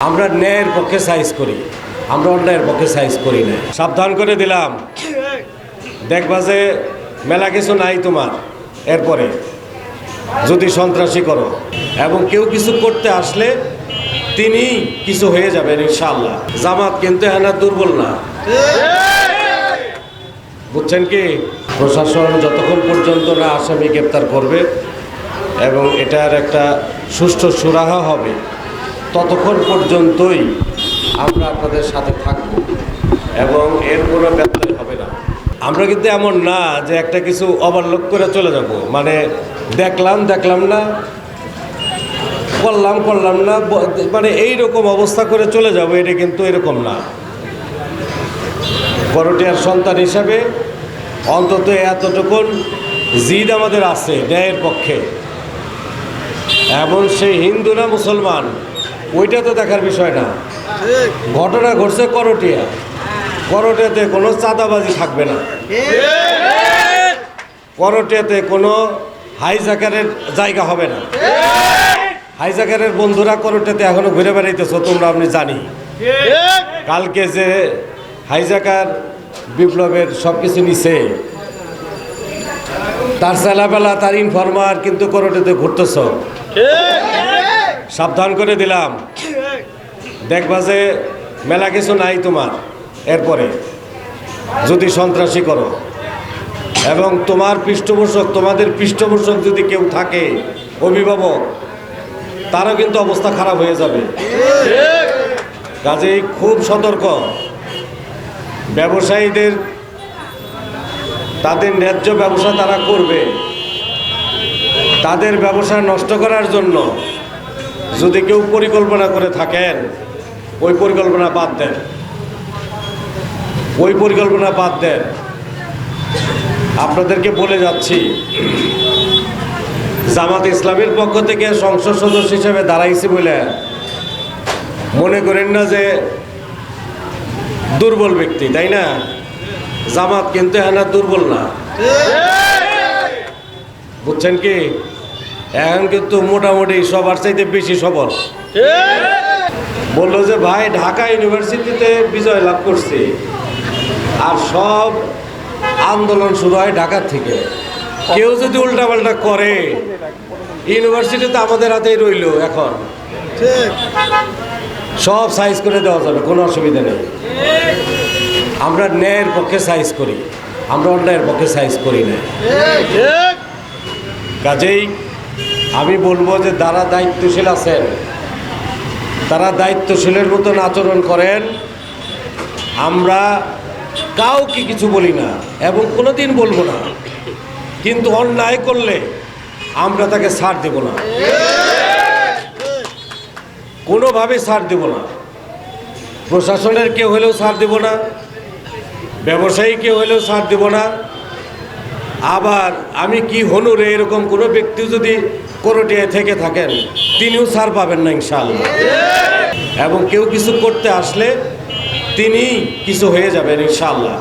আমরা ন্যায়ের পক্ষে সাইজ করি। আমরা অন্যায়ের পক্ষে সাইজ করি না। সাবধান করে দিলাম। দেখবা যে মেলা কিছু নাই তোমার। এরপরে যদি সন্ত্রাসী করো। এবং কেউ কিছু করতে আসলে তিনি কিছু হয়ে যাবেন ইনশাল্লাহ জামাত কিন্তু এনা দুর্বল না। বুঝছেন কি? প্রশাসন যতক্ষণ পর্যন্ত না আসামি গ্রেপ্তার করবে, এবং এটার একটা সুষ্ঠু সুরাহা হবে। ততক্ষণ পর্যন্তই আমরা আপনাদের সাথে থাকব এবং এর কোনো ব্যত্যয় হবে না। আমরা কিন্তু এমন না যে একটা কিছু ওভারলোক করে চলে যাব। মানে দেখলাম দেখলাম না, করলাম করলাম না মানে এই রকম অবস্থা করে চলে যাব, এটা কিন্তু এরকম না। করটিয়ার সন্তান হিসাবে অন্তত এতটুকুন জিদ আমাদের আছে ন্যায়ের পক্ষে। এবং সেই হিন্দু না মুসলমান ওইটা তো দেখার বিষয় না। ঘটনা ঘটছে করটিয়া। করটিয়াতে কোনো চাঁদাবাজি থাকবে না। করটিয়াতে কোনো হাইজাকারের জায়গা হবে না। হাইজাকারের বন্ধুরা করটিয়াতে এখনও ঘুরে বেড়াইতেছ, তোমরা আপনি জানি। কালকে যে হাইজাকার বিপ্লবের সব কিছু নিছে, তার চেলাবেলা, তার ইনফরমার কিন্তু করোটেতে ঘুরতেছ। সাবধান করে দিলাম। দেখবা যে মেলা কিছু নাই তোমার, এরপরে যদি সন্ত্রাসী করো। এবং তোমার পৃষ্ঠপোষক, তোমাদের পৃষ্ঠপোষক যদি কেউ থাকে, অভিভাবক, তারও কিন্তু অবস্থা খারাপ হয়ে যাবে। কাজেই খুব সতর্ক। ব্যবসায়ীদের, তাদের ন্যায্য ব্যবসা তারা করবে। তাদের ব্যবসা নষ্ট করার জন্য যদি কেউ পরিকল্পনা করে থাকেন, ওই পরিকল্পনা বাদ দেন। ওই পরিকল্পনা বাদ দেন। আপনাদেরকে বলে যাচ্ছি, জামাত ইসলামের পক্ষ থেকে সংসদ সদস্য হিসেবে দাঁড়াইছি বলে মনে করেন না যে দুর্বল ব্যক্তি, তাই না? জামাত কিন্তু হ্যাঁ দুর্বল না। বুঝছেন কি? এখন কিন্তু মোটামুটি সবার চাইতে বেশি সবল। বলল যে, ভাই, ঢাকা ইউনিভার্সিটিতে বিজয় লাভ করছি। আর সব আন্দোলন শুরু হয় ঢাকার থেকে। কেউ যদি উল্টাপাল্টা করে, ইউনিভার্সিটি তো আমাদের হাতেই রইল এখন। সব সাইজ করে দেওয়া যাবে, কোনো অসুবিধা নেই। আমরা ন্যায়ের পক্ষে সাইজ করি, আমরা অন্যায়ের পক্ষে সাইজ করি না। কাজেই আমি বলব যে যারা দায়িত্বশীল আছেন, তারা দায়িত্বশীলের মতন আচরণ করেন। আমরা কাউকে কিছু বলি না এবং কোনো দিন বলব না। কিন্তু অন্যায় করলে আমরা তাকে ছাড় দেব না। কোনোভাবে ছাড় দেব না। প্রশাসনের কেউ হলেও ছাড় দেব না। ব্যবসায়ী কেউ হলেও ছাড় দেব না। আবার আমি কি হনুরে এরকম কোনো ব্যক্তি যদি করটিয়ায় থেকে থাকেন তিনিও ছাড় পাবেন না ইনশাল্লাহ এবং কেউ কিছু করতে আসলে তিনি কিছু হয়ে যাবেন ইনশাল্লাহ